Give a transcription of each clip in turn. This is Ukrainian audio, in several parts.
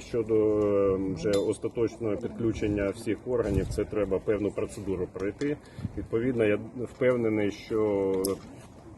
Щодо е, вже остаточного підключення всіх органів, це треба певну процедуру пройти. Відповідно, я впевнений, що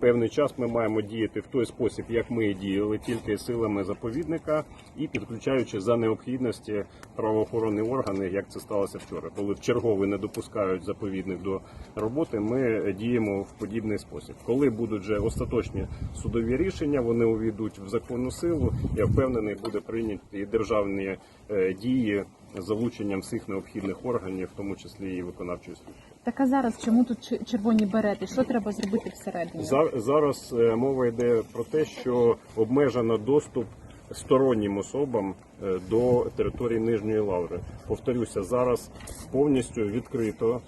певний час ми маємо діяти в той спосіб, як ми діяли, тільки силами заповідника і підключаючи за необхідності правоохоронні органи, як це сталося вчора. Коли в черговий не допускають заповідник до роботи, ми діємо в подібний спосіб. Коли будуть вже остаточні судові рішення, вони увійдуть в законну силу. Я впевнений, буде прийняті державні е, дії залученням всіх необхідних органів, в тому числі і виконавчої служби. Так а зараз чому тут червоні берети? Що треба зробити всередині? Зараз е, мова йде про те, що обмежено доступ стороннім особам е, до території Нижньої Лаври. Повторюся, зараз повністю відкрито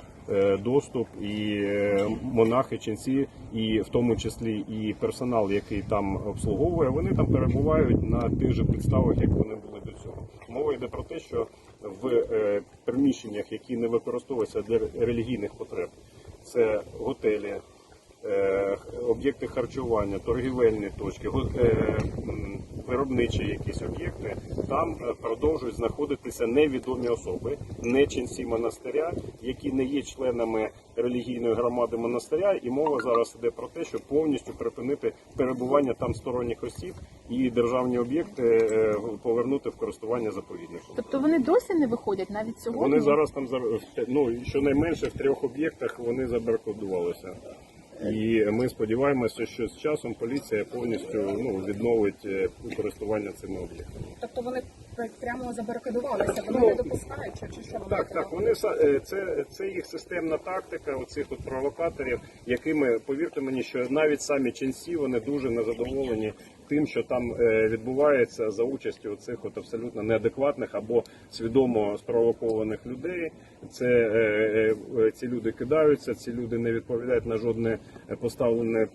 доступ і е, монахи, ченці, і в тому числі і персонал, який там обслуговує, вони там перебувають на тих же підставах, як вони були до цього. Мова йде про те, що в е, приміщеннях, які не використовуються для релігійних потреб, це готелі, е, об'єкти харчування, торгівельні точки, е, виробничі якісь об'єкти, там е, продовжують знаходитися невідомі особи, не ченці монастиря, які не є членами релігійної громади монастиря. І мова зараз йде про те, щоб повністю припинити перебування там сторонніх осіб і державні об'єкти е, повернути в користування заповідником. Тобто вони досі не виходять навіть сьогодні? Вони зараз там ну, щонайменше в трьох об'єктах вони забаркодувалися. І ми сподіваємося, що з часом поліція повністю ну, відновить е, користування цими об'єктами. Тобто вони прямо забарикадувалися, вони Ну, не допускають, чи, чи що вони Так, так, вони е, це, це їх системна тактика, оцих от провокаторів, якими повірте мені, що навіть самі ченці вони дуже незадоволені тим, що там е, відбувається за участю цих от абсолютно неадекватних або свідомо спровокованих людей. Це е, е, ці люди кидаються, ці люди не відповідають на жодне поставлене